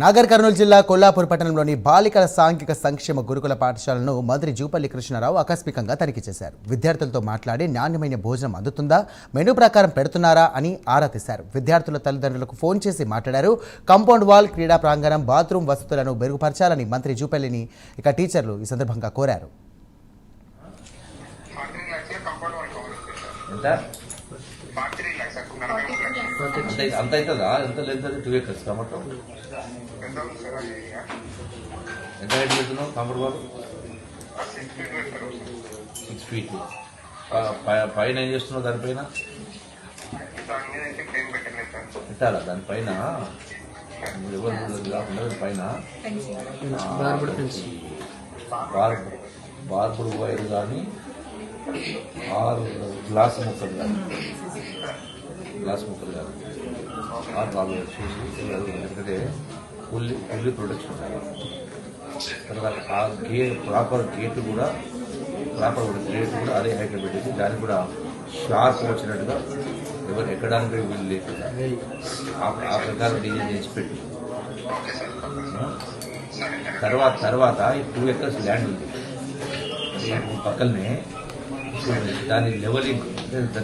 నాగర్ కర్నూలు జిల్లా కొల్లాపూర్ పట్టణంలోని బాలికల సాంఘిక సంక్షేమ గురుకుల పాఠశాలను మంత్రి జూపల్లి కృష్ణారావు ఆకస్మికంగా తనిఖీ చేశారు. విద్యార్థులతో మాట్లాడి నాణ్యమైన భోజనం అందుతుందా? మెనూ ప్రకారం పెడుతున్నారా అని ఆరా తీశారు. విద్యార్థుల తల్లిదండ్రులకు ఫోన్ చేసి మాట్లాడారు. కాంపౌండ్ వాల్ క్రీడా ప్రాంగణం బాత్రూమ్ వసతులను మెరుగుపరచాలని మంత్రి జూపల్లిని ఇక టీచర్లు ఈ సందర్భంగా కోరారు. అంత అవుతుందా? ఎంత లెంత్ అది? Two acres tomato? ఎంత హైట్ పెడుతున్నావు కంఫర్ట్ బాల్? సిక్స్ ఫీట్ పైన ఏం చేస్తున్నావు దానిపైన పెట్టాలా? దానిపైన ఎవరు కాకుండా పైన? బార్బుడ్ బార్బుడ్ వైర్ కానీ ఆరు గ్లాస్ ముక్కలు కానీ గ్లాస్ ముక్కలు కానీ ఆరు బాగా చూసి ఎందుకంటే ఫుల్లీ ఫుల్లీ ప్రొడక్షన్ తర్వాత ఆ గేట్ ప్రాపర్ గేట్ కూడా ప్రాపర్ గేట్ కూడా అదే హైట్ పెట్టేసి దానికి కూడా షార్ప్ వచ్చినట్టుగా ఎవరు ఎక్కడానికి కూడా వీలు లేకుండా ఆ- ఆ ప్రకారం డిజైన్ చేసి పెట్టి తర్వాత తర్వాత ఈ టూ ఎకర్స్ ల్యాండ్ ఉంది అది పక్కనే దాని లెవెలింగ్